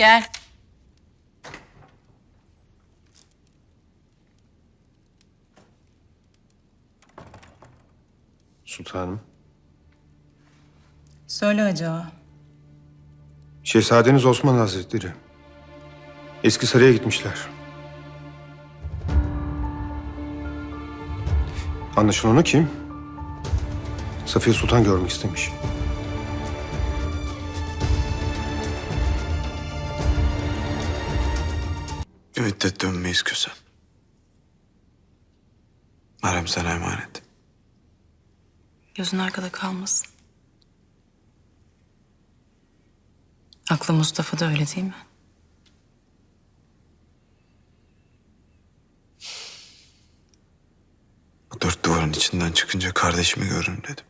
Gel. Sultanım. Söyle Hacı Ağa. Şehzadeniz Osman Hazretleri. Eski saraya gitmişler. Anlaşılan o kim? Safiye Sultan görmek istemiş. Müddet dönmeyiz Kösem. Meryem sana emanet. Gözün arkada kalmasın. Aklı Mustafa'da öyle değil mi? Bu dört duvarın içinden çıkınca kardeşimi görürüm dedim.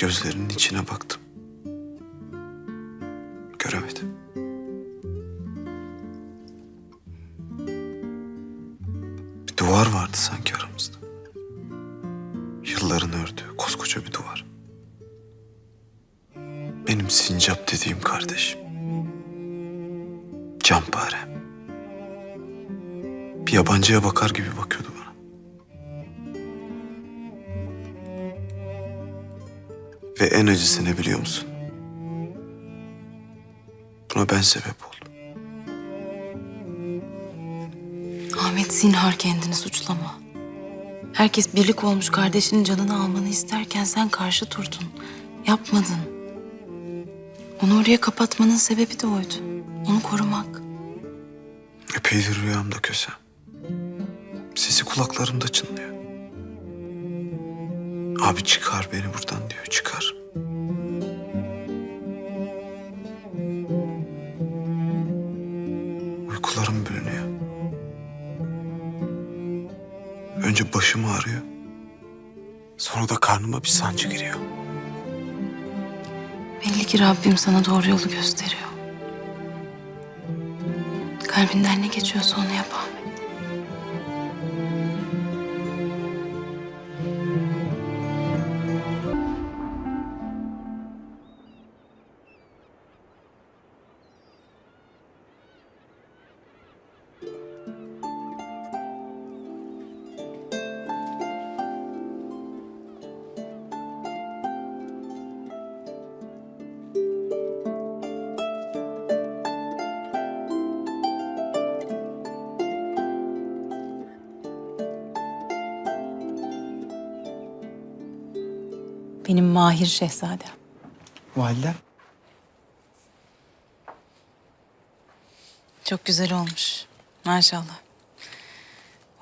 Gözlerinin içine baktım. Göremedim. Bir duvar vardı sanki aramızda. Yılların ördüğü koskoca bir duvar. Benim sincap dediğim kardeşim. Canparem. Bir yabancıya bakar gibi bakıyordu Ve en acısı ne biliyor musun? Buna ben sebep oldum. Ahmet zinhar kendini suçlama. Herkes birlik olmuş kardeşinin canını almanı isterken sen karşı durdun. Yapmadın. Onu oraya kapatmanın sebebi de oydu. Onu korumak. Epeydir rüyamda köse. Sesi kulaklarımda çınlıyor. Abi çıkar beni buradan diyor, çıkar. Önce başım ağrıyor. Sonra da karnıma bir sancı giriyor. Belli ki Rabbim sana doğru yolu gösteriyor. Kalbinden ne geçiyorsa onu yap. Benim mahir şehzadem. Validem. Çok güzel olmuş. Maşallah.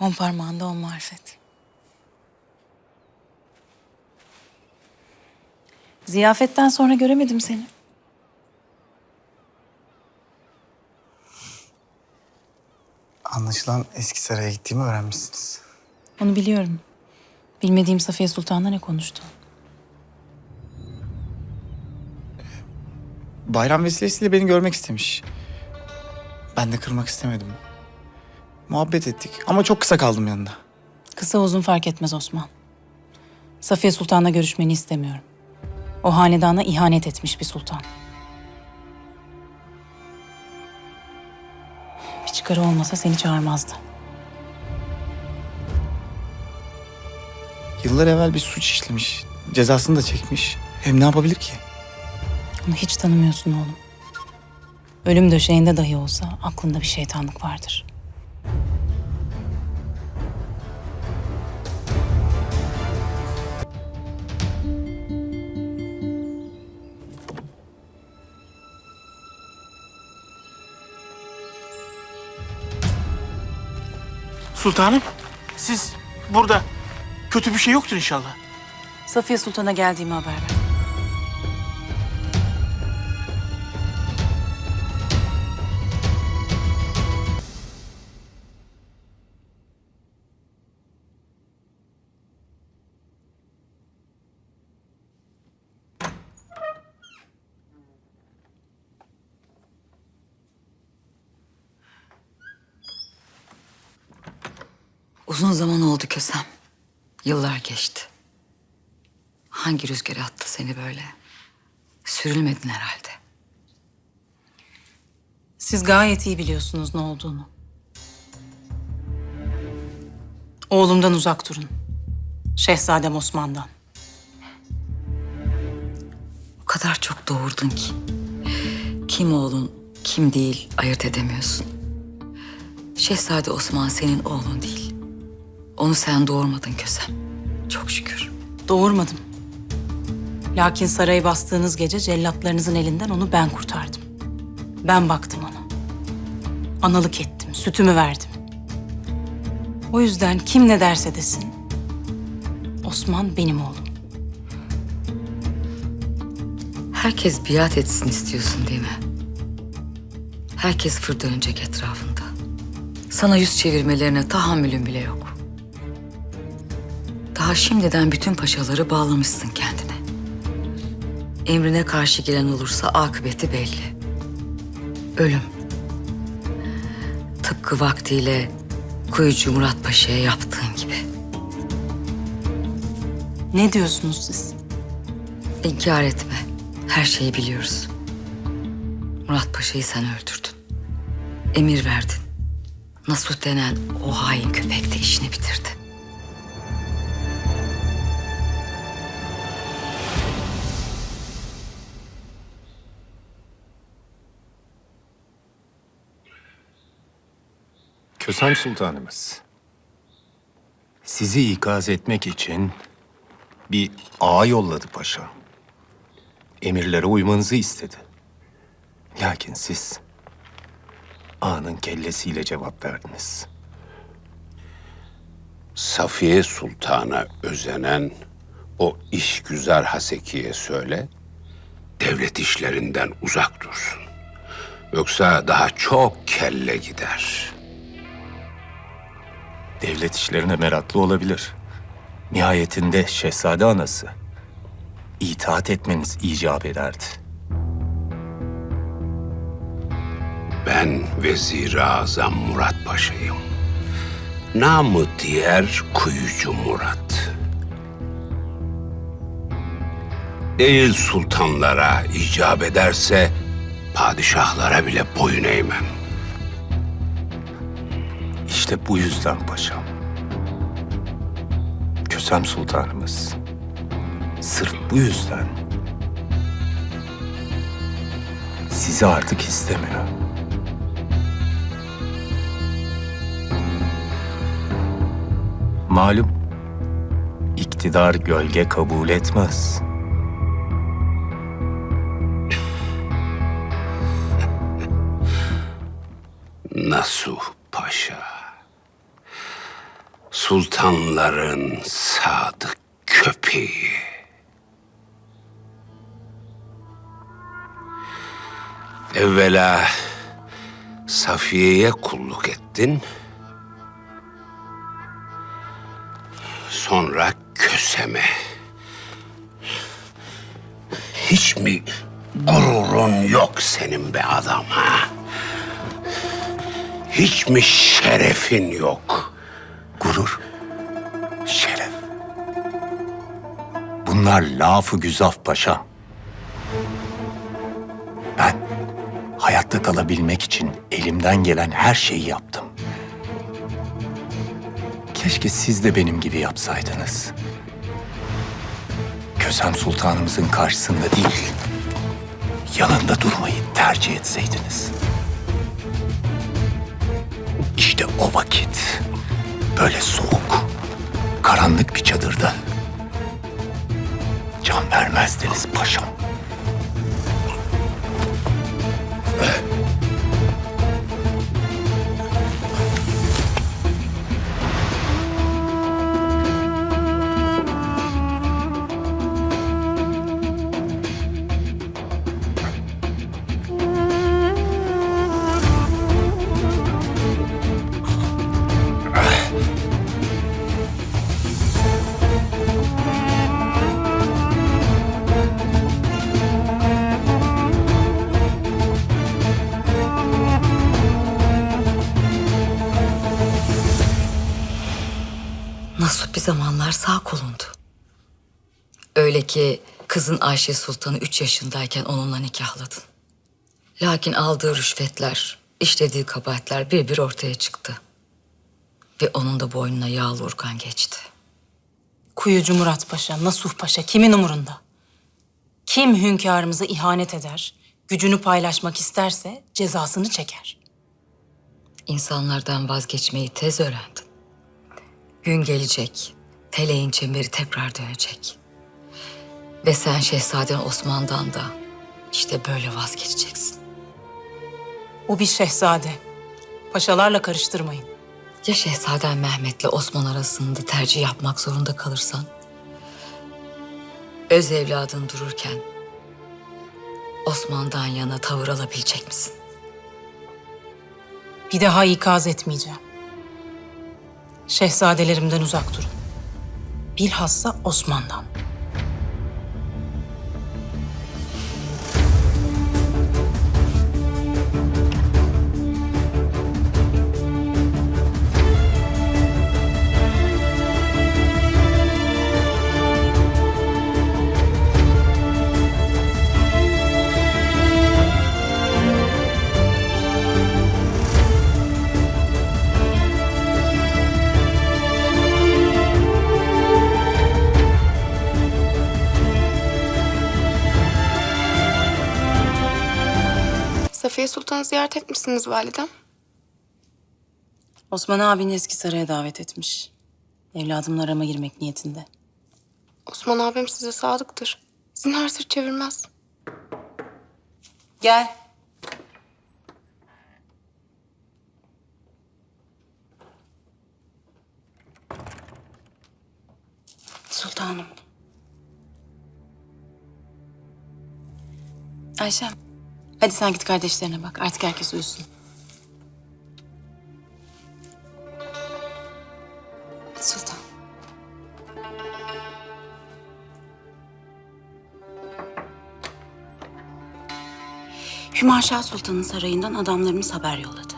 On parmağında on marifet. Ziyafetten sonra göremedim seni. Anlaşılan eski saraya gittiğimi öğrenmişsiniz. Onu biliyorum. Bilmediğim Safiye Sultan'la ne konuştu? Bayram vesilesiyle beni görmek istemiş. Ben de kırmak istemedim. Muhabbet ettik ama çok kısa kaldım yanında. Kısa uzun fark etmez Osman. Safiye Sultan'la görüşmeni istemiyorum. O hanedana ihanet etmiş bir sultan. Bir çıkarı olmasa seni çağırmazdı. Yıllar evvel bir suç işlemiş. Cezasını da çekmiş. Hem ne yapabilir ki? Onu hiç tanımıyorsun oğlum. Ölüm döşeğinde dahi olsa aklında bir şeytanlık vardır. Sultanım, siz burada kötü bir şey yoktur inşallah. Safiye Sultan'a geldiğimi haber ver. Uzun zaman oldu Kösem. Yıllar geçti. Hangi rüzgar attı seni böyle? Sürülmedin herhalde. Siz gayet iyi biliyorsunuz ne olduğunu. Oğlumdan uzak durun. Şehzadem Osman'dan. O kadar çok doğurdun ki. Kim oğlun, kim değil ayırt edemiyorsun. Şehzade Osman senin oğlun değil. Onu sen doğurmadın Kösem. Çok şükür. Doğurmadım. Lakin sarayı bastığınız gece cellatlarınızın elinden onu ben kurtardım. Ben baktım ona. Analık ettim, sütümü verdim. O yüzden kim ne derse desin, Osman benim oğlum. Herkes biat etsin istiyorsun değil mi? Herkes fır dönecek etrafında. Sana yüz çevirmelerine tahammülün bile yok. Daha şimdiden bütün paşaları bağlamışsın kendine. Emrine karşı gelen olursa akıbeti belli. Ölüm. Tıpkı vaktiyle Kuyucu Murat Paşa'ya yaptığın gibi. Ne diyorsunuz siz? İnkar etme. Her şeyi biliyoruz. Murat Paşa'yı sen öldürdün. Emir verdin. Nasuh denen o hain köpek de işini bitirdi. Kösem Sultanımız. Sizi ikaz etmek için bir ağa yolladı paşa. Emirlere uymanızı istedi. Lakin siz ağanın kellesiyle cevap verdiniz. Safiye Sultan'a özenen o işgüzar Haseki'ye söyle, devlet işlerinden uzak dursun. Yoksa daha çok kelle gider. Devlet işlerine meraklı olabilir. Nihayetinde şehzade anası. İtaat etmeniz icap ederdi. Ben Vezir-i Azam Murat Paşa'yım. Namı diğer Kuyucu Murat. Değil sultanlara icap ederse padişahlara bile boyun eğmem. İşte bu yüzden paşam. Kösem Sultanımız. Sırf bu yüzden sizi artık istemiyor. Malum iktidar gölge kabul etmez. Nasuh. Sultanların sadık köpeği. Evvela Safiye'ye kulluk ettin. Sonra Kösem'e. Hiç mi gururun yok senin be adam ha? Hiç mi şerefin yok? Gurur, şeref. Bunlar lafı güzaf paşam. Ben hayatta kalabilmek için elimden gelen her şeyi yaptım. Keşke siz de benim gibi yapsaydınız. Kösem Sultanımızın karşısında değil, yanında durmayı tercih etseydiniz. İşte o vakit böyle soğuk, karanlık bir çadırda can vermezdiniz paşam. Zamanlar sağ kolundu. Öyle ki kızın Ayşe Sultan'ı üç yaşındayken onunla nikahladın. Lakin aldığı rüşvetler, işlediği kabahatler bir bir ortaya çıktı. Ve onun da boynuna yağlı urgan geçti. Kuyucu Murat Paşa, Nasuh Paşa kimin umurunda? Kim hünkârımıza ihanet eder, gücünü paylaşmak isterse cezasını çeker. İnsanlardan vazgeçmeyi tez öğrendin. Gün gelecek, feleğin çemberi tekrar dönecek. Ve sen Şehzaden Osman'dan da işte böyle vazgeçeceksin. O bir şehzade. Paşalarla karıştırmayın. Ya Şehzaden Mehmet'le Osman arasında tercih yapmak zorunda kalırsan? Öz evladın dururken Osman'dan yana tavır alabilecek misin? Bir daha ikaz etmeyeceğim. Şehzadelerimden uzak durun. Bilhassa Osman'dan. Safiye Sultan'ı ziyaret etmişsiniz validem. Osman abini eski saraya davet etmiş. Evladımla arama girmek niyetinde. Osman abim size sadıktır. Zinhar sırt çevirmez. Gel. Sultanım. Ayşem. Hadi sen git kardeşlerine bak. Artık herkes uyusun. Sultan. Hümaşa Sultan'ın sarayından adamlarımız haber yolladı.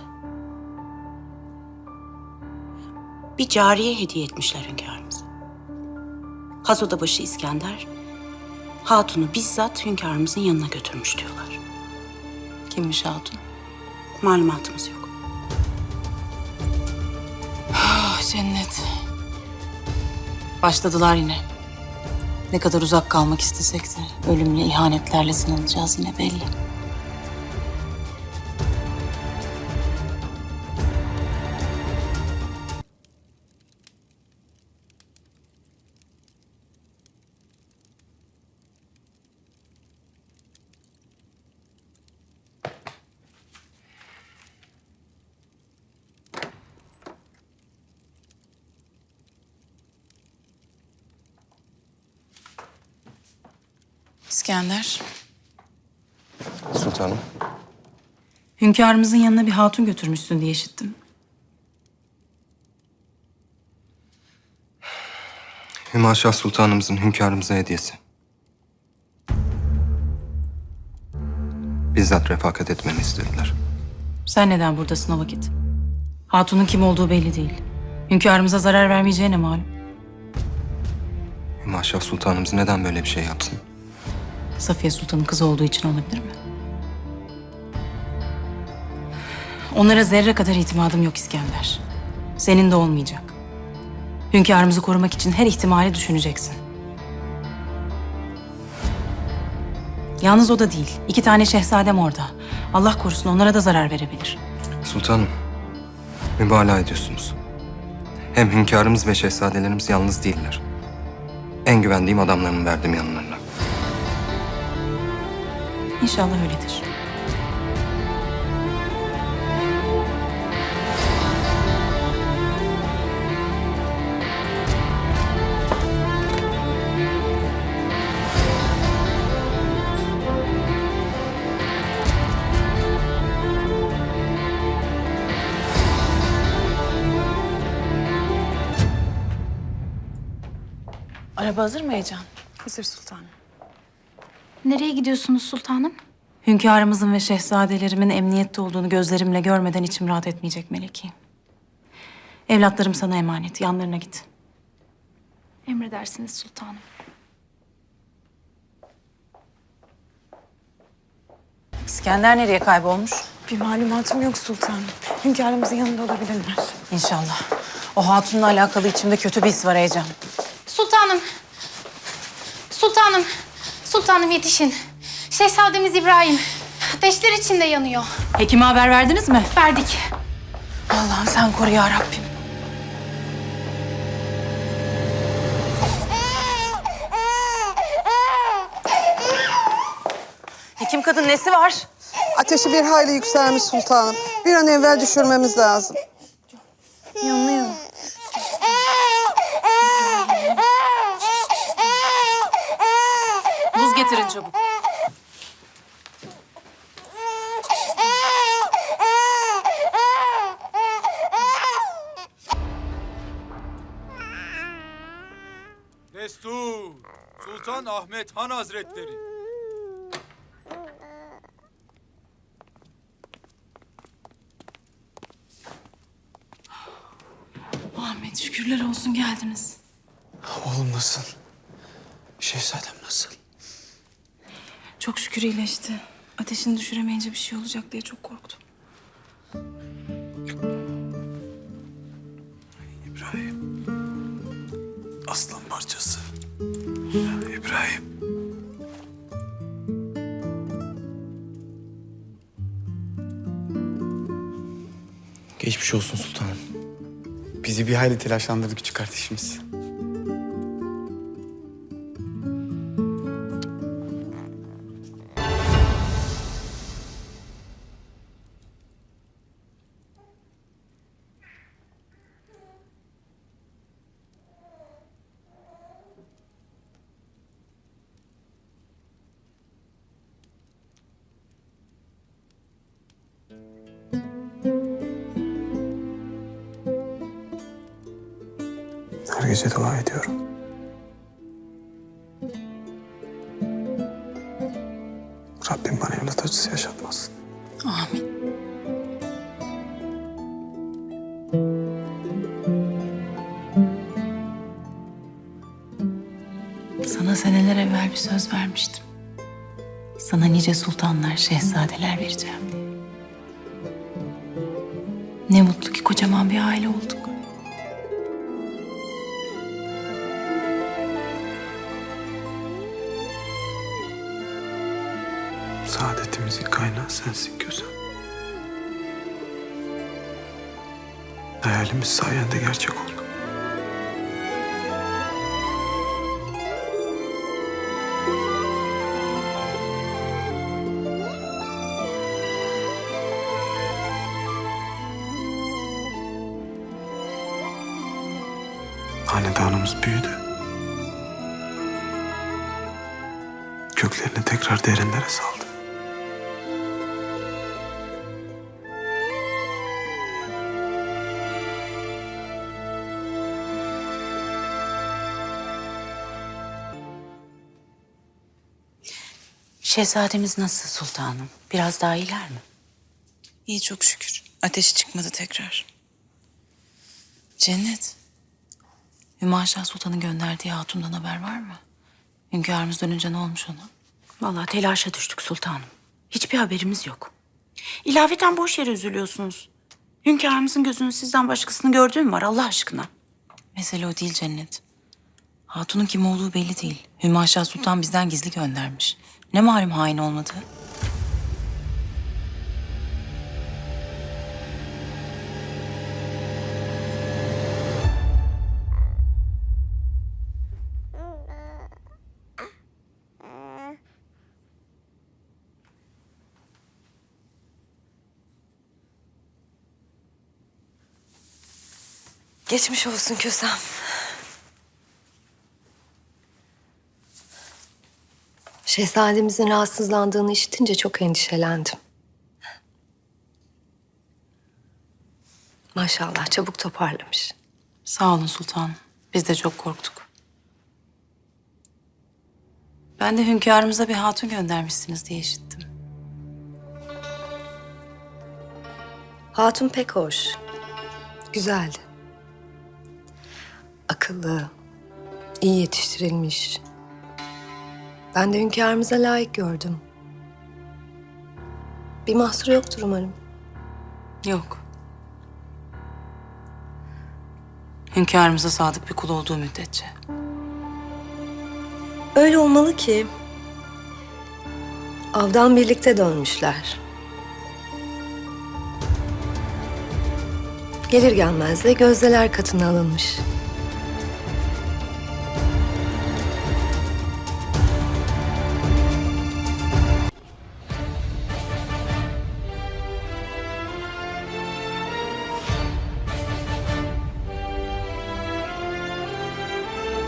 Bir cariye hediye etmişler hünkârımıza. Hazodabaşı İskender, Hatun'u bizzat hünkârımızın yanına götürmüş diyorlar. Kimmiş hatun? Malumatımız yok. Ah cennet. Başladılar yine. Ne kadar uzak kalmak istesek de ölümle, ihanetlerle sınanacağız yine belli. İskender, Sultanım. hünkârımızın yanına bir hatun götürmüşsün diye işittim. Hümaşah Sultanımızın hünkârımıza hediyesi. Bizzat refakat etmeni istediler. Sen neden buradasın o vakit? Hatunun kim olduğu belli değil. Hünkârımıza zarar vermeyeceğine malum. Hümaşah Sultanımız neden böyle bir şey yapsın? Safiye Sultan'ın kızı olduğu için olabilir mi? Onlara zerre kadar itimadım yok İskender. Senin de olmayacak. Hünkârımızı korumak için her ihtimali düşüneceksin. Yalnız o da değil. İki tane şehzadem orada. Allah korusun onlara da zarar verebilir. Sultanım, mübalağa ediyorsunuz. Hem hünkârımız ve şehzadelerimiz yalnız değiller. En güvendiğim adamlarımı verdim yanlarına. İnşallah öyledir. Araba hazır mı Heyecan? Hazır sultanım. Nereye gidiyorsunuz sultanım? Hünkârımızın ve şehzadelerimin emniyette olduğunu gözlerimle görmeden içim rahat etmeyecek Meleki. Evlatlarım sana emanet. Yanlarına git. Emredersiniz sultanım. İskender nereye kaybolmuş? Bir malumatım yok sultanım. Hünkârımızın yanında olabilirler. İnşallah. O hatunla alakalı içimde kötü bir his var Ecem. Sultanım. Sultanım. Sultanım yetişin. Şehzademiz İbrahim. Ateşler içinde yanıyor. Hekime haber verdiniz mi? Verdik. Allah'ım sen koru ya Rabbim. Hekim kadın nesi var? Ateşi bir hayli yükselmiş sultanım. Bir an evvel düşürmemiz lazım. Yanıyor. Hazretleri. Ahmet şükürler olsun geldiniz. Oğlum nasıl? Şehzadem nasıl? Çok şükür iyileşti. Ateşini düşüremeyince bir şey olacak diye çok korktum. Geçmiş olsun sultanım. Bizi bir hayli telaşlandırdı küçük kardeşimiz. Gece dua ediyorum. Rabbim bana evlat acısı yaşatmasın. Amin. Sana seneler evvel bir söz vermiştim. Sana nice sultanlar, şehzadeler vereceğim. Ne mutlu ki kocaman bir aile olduk. Sensin Kösem. Hayalimiz sayende gerçek oldu. Hanedanımız büyüdü. Köklerini tekrar derinlere saldı. Şehzademiz nasıl sultanım? Biraz daha iyiler mi? İyi çok şükür. Ateşi çıkmadı tekrar. Cennet. Hümaşa Sultan'ın gönderdiği hatundan haber var mı? Hünkârımız dönünce ne olmuş ona? Vallahi telaşa düştük sultanım. Hiçbir haberimiz yok. İlaveten boş yere üzülüyorsunuz. Hünkârımızın gözünün sizden başkasını gördüğü mü var Allah aşkına? Mesele o değil Cennet. Hatunun kim olduğu belli değil. Hümaşa Sultan bizden gizli göndermiş. Ne malum hain olmadığı? Geçmiş olsun Kösem. Şehzademizin rahatsızlandığını işitince çok endişelendim. Maşallah çabuk toparlamış. Sağ olun sultanım. Biz de çok korktuk. Ben de hünkârımıza bir hatun göndermişsiniz diye işittim. Hatun pek hoş. Güzeldi. Akıllı, iyi yetiştirilmiş. Ben de hünkârımıza layık gördüm. Bir mahsuru yoktur umarım. Yok. Hünkârımıza sadık bir kul olduğu müddetçe. Öyle olmalı ki avdan birlikte dönmüşler. Gelir gelmez de gözdeler katına alınmış.